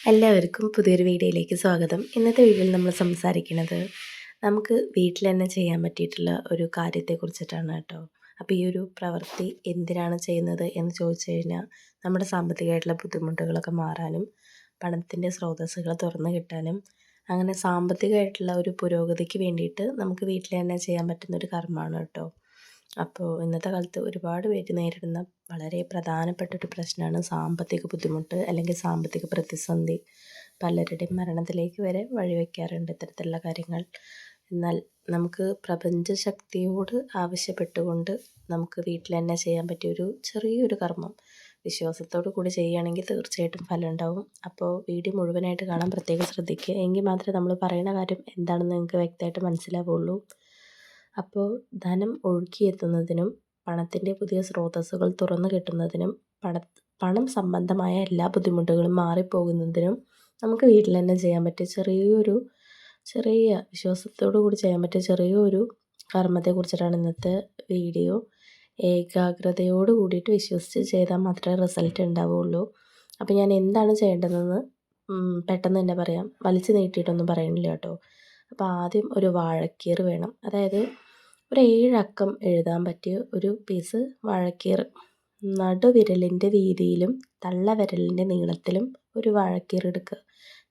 എല്ലാവർക്കും പുതിയൊരു വീഡിയോയിലേക്ക് സ്വാഗതം. ഇന്നത്തെ വീഡിയോയിൽ നമ്മൾ സംസാരിക്കുന്നത് നമുക്ക് വീട്ടിൽ തന്നെ ചെയ്യാൻ പറ്റിയിട്ടുള്ള ഒരു കാര്യത്തെക്കുറിച്ചിട്ടാണ് കേട്ടോ. അപ്പോൾ ഈ ഒരു പ്രവൃത്തി എന്തിനാണ് ചെയ്യുന്നത് എന്ന് ചോദിച്ചു കഴിഞ്ഞാൽ നമ്മുടെ സാമ്പത്തികമായിട്ടുള്ള ബുദ്ധിമുട്ടുകളൊക്കെ മാറാനും പണത്തിന്റെ സ്രോതസ്സുകൾ തുറന്നു കിട്ടാനും അങ്ങനെ സാമ്പത്തികമായിട്ടുള്ള ഒരു പുരോഗതിക്ക് വേണ്ടിയിട്ട് നമുക്ക് വീട്ടിൽ തന്നെ ചെയ്യാൻ പറ്റുന്ന ഒരു കർമ്മമാണ് കേട്ടോ. അപ്പോൾ ഇന്നത്തെ കാലത്ത് ഒരുപാട് പേര് നേരിടുന്ന വളരെ പ്രധാനപ്പെട്ട ഒരു പ്രശ്നമാണ് സാമ്പത്തിക ബുദ്ധിമുട്ട് അല്ലെങ്കിൽ സാമ്പത്തിക പ്രതിസന്ധി. പലരുടെയും മരണത്തിലേക്ക് വരെ വഴിവെക്കാറുണ്ട് ഇത്തരത്തിലുള്ള കാര്യങ്ങൾ. എന്നാൽ നമുക്ക് പ്രപഞ്ച ശക്തിയോട് ആവശ്യപ്പെട്ടുകൊണ്ട് നമുക്ക് വീട്ടിൽ തന്നെ ചെയ്യാൻ പറ്റിയ ഒരു ചെറിയൊരു കർമ്മം. വിശ്വാസത്തോടു കൂടി ചെയ്യുകയാണെങ്കിൽ തീർച്ചയായിട്ടും ഫലം ഉണ്ടാവും. അപ്പോൾ വീഡിയോ മുഴുവനായിട്ട് കാണാൻ പ്രത്യേകം ശ്രദ്ധിക്കുക. എങ്കിൽ മാത്രമേ നമ്മൾ പറയുന്ന കാര്യം എന്താണെന്ന് നിങ്ങൾക്ക് വ്യക്തമായിട്ട് മനസ്സിലാവുള്ളൂ. അപ്പോൾ ധനം ഒഴുകിയെത്തുന്നതിനും പണത്തിന്റെ പുതിയ സ്രോതസ്സുകൾ തുറന്നു കിട്ടുന്നതിനും പണ പണം സംബന്ധമായ എല്ലാ ബുദ്ധിമുട്ടുകളും മാറിപ്പോകുന്നതിനും നമുക്ക് വീട്ടിൽ തന്നെ ചെയ്യാൻ പറ്റിയ ചെറിയൊരു ചെറിയ വിശ്വാസത്തോടു കൂടി ചെയ്യാൻ പറ്റിയ ചെറിയൊരു കർമ്മത്തെക്കുറിച്ചിട്ടാണ് ഇന്നത്തെ വീഡിയോ. ഏകാഗ്രതയോട് കൂടിയിട്ട് വിശ്വസിച്ച് ചെയ്താൽ മാത്രമേ റിസൾട്ട് ഉണ്ടാവുകയുള്ളൂ. അപ്പോൾ ഞാൻ എന്താണ് ചെയ്യേണ്ടതെന്ന് പെട്ടെന്ന് തന്നെ പറയാം. വലിച്ചു നീട്ടിയിട്ടൊന്നും പറയണില്ല കേട്ടോ. അപ്പോൾ ആദ്യം ഒരു വാഴക്കീർ വേണം. അതായത് ഒരു ഏഴക്കം എഴുതാൻ പറ്റിയ ഒരു പീസ് വാഴക്കീർ. നടുവിരലിന്റെ വീതിയിലും തള്ളവിരലിന്റെ നീളത്തിലും ഒരു വാഴക്കീർ എടുക്കുക.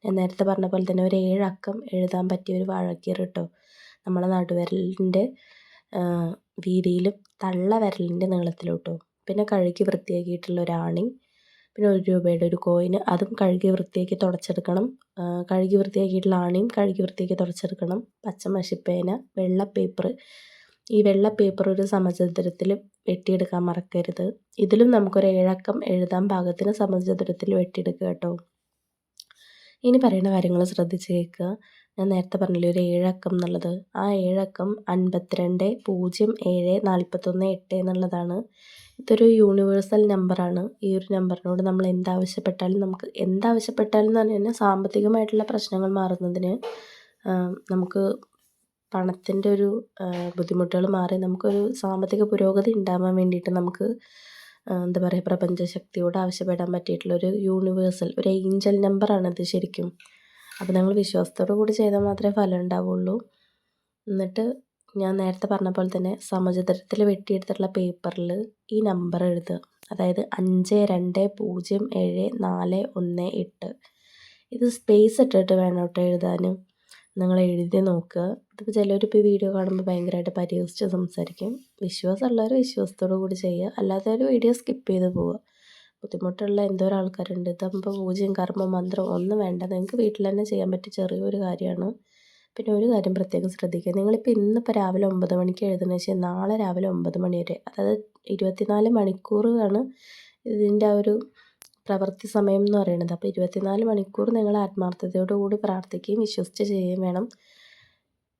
ഞാൻ നേരത്തെ പറഞ്ഞ പോലെ തന്നെ ഒരു ഏഴക്കം എഴുതാൻ പറ്റിയ ഒരു വാഴക്കീർ കേട്ടോ നമ്മളെ നടുവിരലിന്റെ വീതിയിലും തള്ളവിരലിന്റെ നീളത്തിലും കേട്ടോ പിന്നെ കഴുകി വൃത്തിയാക്കിയിട്ടുള്ള ഒരു ആണി പിന്നെ ഒരു രൂപയുടെ ഒരു കോയിന് അതും കഴുകി വൃത്തിയാക്കി തുടച്ചെടുക്കണം. കഴുകി വൃത്തിയാക്കിയിട്ടുള്ള ആണിയും കഴുകി വൃത്തിയാക്കി തുടച്ചെടുക്കണം. പച്ചമഷിപ്പേന വെള്ള പേപ്പർ ഈ വെള്ള പേപ്പർ ഒരു സമചതുരത്തിൽ വെട്ടിയെടുക്കാൻ മറക്കരുത്. ഇതിലും നമുക്കൊരു ഏഴക്കം എഴുതാൻ പാകത്തിന് സമചതുരത്തിൽ വെട്ടിയെടുക്കുക കേട്ടോ. ഇനി പറയുന്ന കാര്യങ്ങൾ ശ്രദ്ധിച്ച് കേൾക്കുക. ഞാൻ നേരത്തെ പറഞ്ഞില്ലേ ഒരു ഏഴക്കം എന്നുള്ളത്. ആ ഏഴക്കം അൻപത്തിരണ്ട് പൂജ്യം ഏഴ് നാൽപ്പത്തൊന്ന് എട്ട് എന്നുള്ളതാണ്. ഇതൊരു യൂണിവേഴ്സൽ നമ്പറാണ് ഈ ഒരു നമ്പറിനോട് നമ്മൾ എന്താവശ്യപ്പെട്ടാലും നമുക്ക് എന്താവശ്യപ്പെട്ടാലും എന്ന് പറഞ്ഞു കഴിഞ്ഞാൽ സാമ്പത്തികമായിട്ടുള്ള പ്രശ്നങ്ങൾ മാറുന്നതിന് നമുക്ക് പണത്തിന്റെ ഒരു ബുദ്ധിമുട്ടുകൾ മാറി നമുക്കൊരു സാമ്പത്തിക പുരോഗതി ഉണ്ടാവാൻ വേണ്ടിയിട്ട് നമുക്ക് എന്താ പറയുക പ്രപഞ്ചശക്തിയോട് ആവശ്യപ്പെടാൻ പറ്റിയിട്ടുള്ളൊരു യൂണിവേഴ്സൽ ഒരു ഏഞ്ചൽ നമ്പറാണിത് ശരിക്കും. അപ്പോൾ നിങ്ങൾ വിശ്വാസത്തോടു കൂടി ചെയ്താൽ മാത്രമേ ഫലം ഉണ്ടാവുള്ളൂ. എന്നിട്ട് ഞാൻ നേരത്തെ പറഞ്ഞ പോലെ തന്നെ സമചതുരത്തിൽ വെട്ടിയെടുത്തിട്ടുള്ള പേപ്പറിൽ ഈ നമ്പർ എഴുതുക. അതായത് അഞ്ച് രണ്ട് പൂജ്യം ഏഴ് നാല് ഒന്ന് എട്ട്. ഇത് സ്പേസ് ഇട്ടിട്ട് വേണം കേട്ടോ എഴുതാനും. നിങ്ങൾ എഴുതി നോക്കുക. ഇതിപ്പോൾ ചിലരിപ്പോൾ വീഡിയോ കാണുമ്പോൾ ഭയങ്കരമായിട്ട് പരിഹസിച്ച് സംസാരിക്കും. വിശ്വാസമുള്ളവർ വിശ്വാസത്തോടു കൂടി ചെയ്യുക. അല്ലാത്തവർ വീഡിയോ സ്കിപ്പ് ചെയ്ത് പോവുക. ബുദ്ധിമുട്ടുള്ള എന്തോരം ആൾക്കാരുണ്ട്. ഇതാകുമ്പോൾ പൂജ്യം കർമ്മ മന്ത്രം ഒന്നും വേണ്ട. നിങ്ങൾക്ക് വീട്ടിൽ തന്നെ ചെയ്യാൻ പറ്റിയ ചെറിയൊരു കാര്യമാണ്. പിന്നെ ഒരു കാര്യം പ്രത്യേകം ശ്രദ്ധിക്കുക. നിങ്ങളിപ്പോൾ ഇന്നിപ്പോൾ രാവിലെ ഒമ്പത് മണിക്ക് എഴുതുന്ന വെച്ചാൽ നാളെ രാവിലെ ഒമ്പത് മണി വരെ അതായത് ഇരുപത്തിനാല് മണിക്കൂറാണ് ഇതിന്റെ ആ ഒരു പ്രവൃത്തി സമയം എന്ന് പറയുന്നത്. അപ്പോൾ ഇരുപത്തിനാല് മണിക്കൂർ നിങ്ങൾ ആത്മാർത്ഥതയോടുകൂടി പ്രാർത്ഥിക്കുകയും വിശ്വസിച്ച് ചെയ്യുകയും വേണം.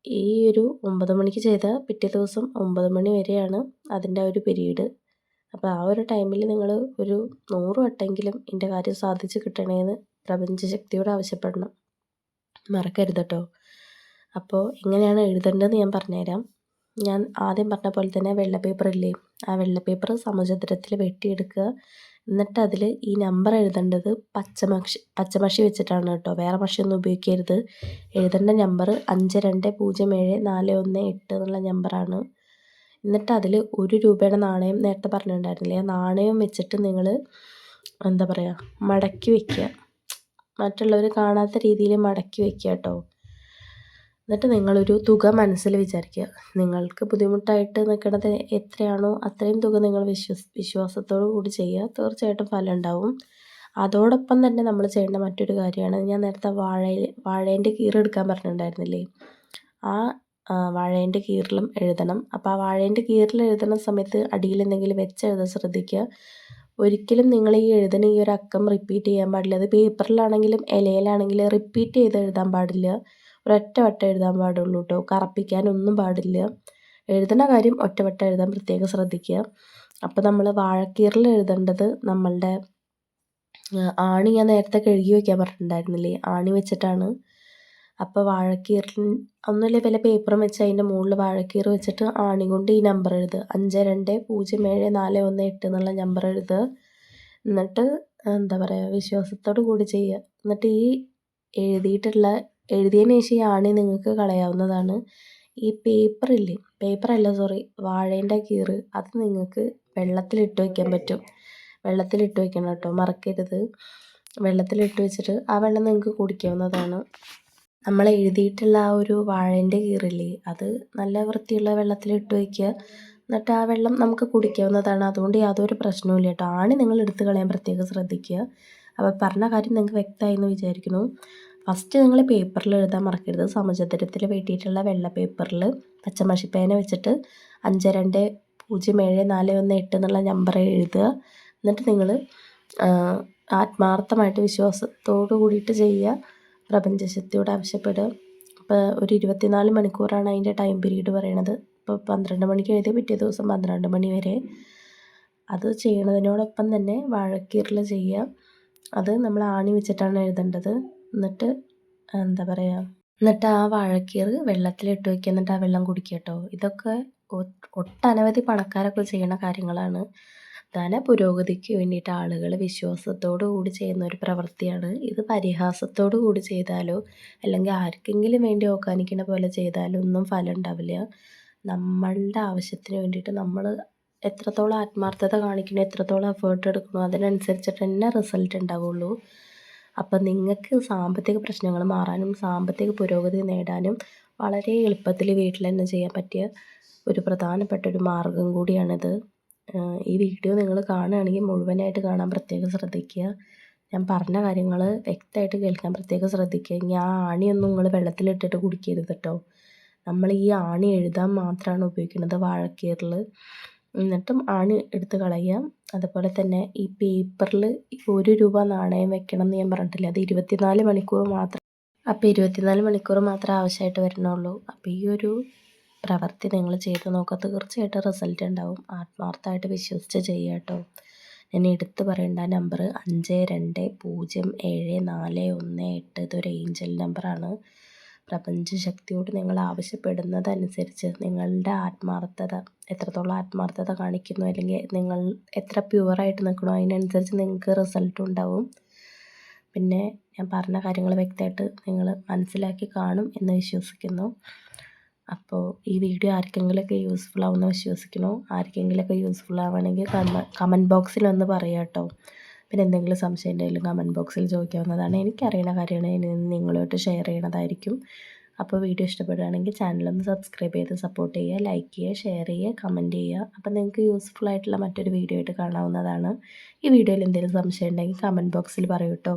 ഈ ഒരു ഒമ്പത് മണിക്ക് ചെയ്ത പിറ്റേ ദിവസം ഒമ്പത് മണി വരെയാണ് അതിന്റെ ഒരു പിരീഡ്. അപ്പോൾ ആ ഒരു ടൈമിൽ നിങ്ങൾ ഒരു നൂറ് വട്ടെങ്കിലും എന്റെ കാര്യം സാധിച്ച് കിട്ടണേന്ന് പ്രപഞ്ചശക്തിയോട് ആവശ്യപ്പെടണം. മറക്കരുത് കേട്ടോ. അപ്പോൾ എങ്ങനെയാണ് എഴുതേണ്ടതെന്ന് ഞാൻ പറഞ്ഞുതരാം. ഞാൻ ആദ്യം പറഞ്ഞ പോലെ തന്നെ വെള്ള പേപ്പർ ഇല്ലേ? ആ വെള്ള പേപ്പർ സമചതുരത്തിൽ വെട്ടിയെടുക്കുക. എന്നിട്ട് അതിൽ ഈ നമ്പർ എഴുതേണ്ടത് പച്ചമഷി പച്ചമഷി വെച്ചിട്ടാണ് കേട്ടോ. വേറെ മഷിയൊന്നും ഉപയോഗിക്കരുത്. എഴുതേണ്ട നമ്പർ അഞ്ച് രണ്ട് പൂജ്യം ഏഴ് നാല് ഒന്ന് എട്ട് എന്നുള്ള നമ്പറാണ് എന്നിട്ട് അതിൽ ഒരു രൂപയുടെ നാണയം നേരത്തെ പറഞ്ഞിട്ടുണ്ടായിരുന്നില്ലേ? നാണയം വെച്ചിട്ട് നിങ്ങൾ എന്താ പറയുക മടക്കി വയ്ക്കുക മറ്റുള്ളവർ കാണാത്ത രീതിയിൽ മടക്കി വയ്ക്കുക കേട്ടോ. എന്നിട്ട് നിങ്ങളൊരു തുക മനസ്സിൽ വിചാരിക്കുക. നിങ്ങൾക്ക് ബുദ്ധിമുട്ടായിട്ട് നിൽക്കുന്നത് എത്രയാണോ അത്രയും തുക നിങ്ങൾ വിശ്വസ് വിശ്വാസത്തോടു കൂടി ചെയ്യുക. തീർച്ചയായിട്ടും ഫലം ഉണ്ടാവും. അതോടൊപ്പം തന്നെ നമ്മൾ ചെയ്യേണ്ട മറ്റൊരു കാര്യമാണ്. ഞാൻ നേരത്തെ വാഴ വാഴേന്റെ കീറെടുക്കാൻ പറഞ്ഞിട്ടുണ്ടായിരുന്നില്ലേ? ആ വാഴേന്റെ കീറിലും എഴുതണം. അപ്പോൾ ആ വാഴേന്റെ കീറിൽ എഴുതുന്ന സമയത്ത് അടിയിൽ എന്തെങ്കിലും വെച്ച് എഴുതാൻ ശ്രദ്ധിക്കുക. ഒരിക്കലും നിങ്ങൾ ഈ എഴുതുന്ന ഈ ഒരു അക്കം റിപ്പീറ്റ് ചെയ്യാൻ പാടില്ല. അത് പേപ്പറിലാണെങ്കിലും ഇലയിലാണെങ്കിലും റിപ്പീറ്റ് ചെയ്ത് എഴുതാൻ പാടില്ല. ഒരൊറ്റ വട്ടം എഴുതാൻ പാടുള്ളൂ കേട്ടോ കറപ്പിക്കാനൊന്നും പാടില്ല. എഴുതുന്ന കാര്യം ഒറ്റവട്ടം എഴുതാൻ പ്രത്യേകം ശ്രദ്ധിക്കുക. അപ്പോൾ നമ്മൾ വാഴക്കീറിൽ എഴുതേണ്ടത് നമ്മളുടെ ആണി ഞാൻ നേരത്തെ കഴുകി വയ്ക്കാൻ പറഞ്ഞിട്ടുണ്ടായിരുന്നില്ലേ? ആണി വെച്ചിട്ടാണ്. അപ്പോൾ വാഴക്കീറിൽ ഒന്നുമില്ല വല്ല പേപ്പറും വെച്ച് അതിന്റെ മുകളിൽ വാഴക്കീർ വെച്ചിട്ട് ആണി കൊണ്ട് ഈ നമ്പർ എഴുതുക. അഞ്ച് രണ്ട് പൂജ്യം ഏഴ് നാല് ഒന്ന് എട്ട് എന്നുള്ള നമ്പർ എഴുതുക. എന്നിട്ട് എന്താ പറയുക വിശ്വാസത്തോടു കൂടി ചെയ്യുക. എന്നിട്ട് ഈ എഴുതിയിട്ടുള്ള എഴുതിയതിന് ശേഷം ഈ ആണി നിങ്ങൾക്ക് കളയാവുന്നതാണ്. ഈ പേപ്പറില്ലേ പേപ്പറല്ല സോറി വാഴേന്റെ കീറ്. അത് നിങ്ങൾക്ക് വെള്ളത്തിലിട്ട് വയ്ക്കാൻ പറ്റും. വെള്ളത്തിലിട്ട് വയ്ക്കണം കേട്ടോ മറക്കരുത്. വെള്ളത്തിലിട്ട് വെച്ചിട്ട് ആ വെള്ളം നിങ്ങൾക്ക് കുടിക്കാവുന്നതാണ്. നമ്മൾ എഴുതിയിട്ടുള്ള ആ ഒരു വാഴേന്റെ കീറില്ലേ അത് നല്ല വൃത്തിയുള്ള വെള്ളത്തിലിട്ട് വയ്ക്കുക. എന്നിട്ട് ആ വെള്ളം നമുക്ക് കുടിക്കാവുന്നതാണ്. അതുകൊണ്ട് യാതൊരു പ്രശ്നവുമില്ല കേട്ടോ. ആണി നിങ്ങൾ എടുത്ത് കളയാൻ പ്രത്യേകം ശ്രദ്ധിക്കുക. അപ്പോൾ പറഞ്ഞ കാര്യം നിങ്ങൾക്ക് വ്യക്തമായി എന്ന് വിചാരിക്കുന്നു. ഫസ്റ്റ് നിങ്ങൾ പേപ്പറിൽ എഴുതാൻ മറക്കരുത്. സമചതുരത്തിൽ വെട്ടിയിട്ടുള്ള വെള്ള പേപ്പറിൽ പച്ചമഷിപ്പേന വെച്ചിട്ട് അഞ്ച് രണ്ട് പൂജ്യം ഏഴ് നാല് ഒന്ന് എട്ട് എന്നുള്ള നമ്പർ എഴുതുക. എന്നിട്ട് നിങ്ങൾ ആത്മാർത്ഥമായിട്ട് വിശ്വാസത്തോടു കൂടിയിട്ട് ചെയ്യുക. പ്രപഞ്ചശക്തിയോട് ആവശ്യപ്പെടുക. ഇപ്പോൾ ഒരു ഇരുപത്തിനാല് മണിക്കൂറാണ് അതിന്റെ ടൈം പീരീഡ് പറയണത്. ഇപ്പോൾ പന്ത്രണ്ട് മണിക്ക് എഴുതി പിറ്റേ ദിവസം പന്ത്രണ്ട് മണി വരെ. അത് ചെയ്യണതിനോടൊപ്പം തന്നെ വാഴക്കീറിൽ ചെയ്യുക. അത് നമ്മൾ ആണി വെച്ചിട്ടാണ് എഴുതേണ്ടത്. എന്നിട്ട് എന്താ പറയുക എന്നിട്ട് ആ വാഴക്കീറ് വെള്ളത്തിലിട്ട് വയ്ക്കുക എന്നിട്ട് ആ വെള്ളം കുടിക്കുക കേട്ടോ. ഇതൊക്കെ ഒട്ടനവധി പണക്കാരൊക്കെ ചെയ്യുന്ന കാര്യങ്ങളാണ്. ധന പുരോഗതിക്ക് വേണ്ടിയിട്ട് ആളുകൾ വിശ്വാസത്തോടു കൂടി ചെയ്യുന്ന ഒരു പ്രവൃത്തിയാണ്. ഇത് പരിഹാസത്തോടു കൂടി ചെയ്താലോ അല്ലെങ്കിൽ ആർക്കെങ്കിലും വേണ്ടി ഓക്കാനിക്കുന്ന പോലെ ചെയ്താലോ ഒന്നും ഫലം ഉണ്ടാവില്ല. നമ്മളുടെ ആവശ്യത്തിന് വേണ്ടിയിട്ട് നമ്മൾ എത്രത്തോളം ആത്മാർത്ഥത കാണിക്കണോ എത്രത്തോളം എഫേർട്ട് എടുക്കണോ അതിനനുസരിച്ചിട്ട് തന്നെ റിസൾട്ട് ഉണ്ടാവുള്ളൂ. അപ്പം നിങ്ങൾക്ക് സാമ്പത്തിക പ്രശ്നങ്ങൾ മാറാനും സാമ്പത്തിക പുരോഗതി നേടാനും വളരെ എളുപ്പത്തിൽ വീട്ടിൽ തന്നെ ചെയ്യാൻ പറ്റിയ ഒരു പ്രധാനപ്പെട്ട ഒരു മാർഗം കൂടിയാണിത്. ഈ വീഡിയോ നിങ്ങൾ കാണുകയാണെങ്കിൽ മുഴുവനായിട്ട് കാണാൻ പ്രത്യേകം ശ്രദ്ധിക്കുക. ഞാൻ പറഞ്ഞ കാര്യങ്ങൾ വ്യക്തമായിട്ട് കേൾക്കാൻ പ്രത്യേകം ശ്രദ്ധിക്കുക. ഇനി ആ ആണിയൊന്നും നിങ്ങൾ വെള്ളത്തിലിട്ടിട്ട് കുടിക്കരുത് കേട്ടോ. നമ്മൾ ഈ ആണി എഴുതാൻ മാത്രമാണ് ഉപയോഗിക്കുന്നത് വാഴക്കീറിൽ എന്നിട്ടും ആണി എടുത്ത് കളയുക. അതുപോലെ തന്നെ ഈ പേപ്പറിൽ ഒരു രൂപ നാണയം വെക്കണം എന്ന് ഞാൻ പറഞ്ഞിട്ടില്ല? അത് ഇരുപത്തിനാല് മണിക്കൂർ മാത്രം. അപ്പോൾ ഇരുപത്തിനാല് മണിക്കൂർ മാത്രമേ ആവശ്യമായിട്ട് വരുന്നുള്ളൂ. അപ്പോൾ ഈ ഒരു പ്രവൃത്തി നിങ്ങൾ ചെയ്ത് നോക്കുക. തീർച്ചയായിട്ടും റിസൾട്ട് ഉണ്ടാവും. ആത്മാർത്ഥമായിട്ട് വിശ്വസിച്ച് ചെയ്യുക കേട്ടോ. ഞാൻ എടുത്ത് പറയേണ്ട നമ്പർ അഞ്ച് രണ്ട് പൂജ്യം ഏഴ് നാല് ഒന്ന് എട്ട് ഇതൊരു ഏഞ്ചൽ നമ്പറാണ് പ്രപഞ്ചശക്തിയോട് നിങ്ങൾ ആവശ്യപ്പെടുന്നതനുസരിച്ച് നിങ്ങളുടെ ആത്മാർത്ഥത എത്രത്തോളം ആത്മാർത്ഥത കാണിക്കുന്നു അല്ലെങ്കിൽ നിങ്ങൾ എത്ര പ്യുവറായിട്ട് നിൽക്കണോ അതിനനുസരിച്ച് നിങ്ങൾക്ക് റിസൾട്ട് ഉണ്ടാവും. പിന്നെ ഞാൻ പറഞ്ഞ കാര്യങ്ങൾ വ്യക്തമായിട്ട് നിങ്ങൾ മനസ്സിലാക്കി കാണും എന്ന് വിശ്വസിക്കുന്നു. അപ്പോൾ ഈ വീഡിയോ ആർക്കെങ്കിലുമൊക്കെ യൂസ്ഫുൾ ആവുമെന്ന് വിശ്വസിക്കുന്നു. ആർക്കെങ്കിലുമൊക്കെ യൂസ്ഫുൾ ആവുകയാണെങ്കിൽ കമന്റ് ബോക്സിൽ ഒന്ന് പറയാം കേട്ടോ പിന്നെ എന്തെങ്കിലും സംശയം ഉണ്ടെങ്കിലും കമന്റ് ബോക്സിൽ ചോദിക്കാവുന്നതാണ്. എനിക്കറിയുന്ന കാര്യമാണ്. ഇനി നിങ്ങളുമായിട്ട് ഷെയർ ചെയ്യണതായിരിക്കും. അപ്പോൾ വീഡിയോ ഇഷ്ടപ്പെടുകയാണെങ്കിൽ ചാനലൊന്ന് സബ്സ്ക്രൈബ് ചെയ്ത് സപ്പോർട്ട് ചെയ്യുക ലൈക്ക് ചെയ്യുക ഷെയർ ചെയ്യുക കമന്റ് ചെയ്യുക. അപ്പോൾ നിങ്ങൾക്ക് യൂസ്ഫുൾ ആയിട്ടുള്ള മറ്റൊരു വീഡിയോ ആയിട്ട് കാണാവുന്നതാണ്. ഈ വീഡിയോയിൽ എന്തെങ്കിലും സംശയം ഉണ്ടെങ്കിൽ കമന്റ് ബോക്സിൽ പറയൂ കേട്ടോ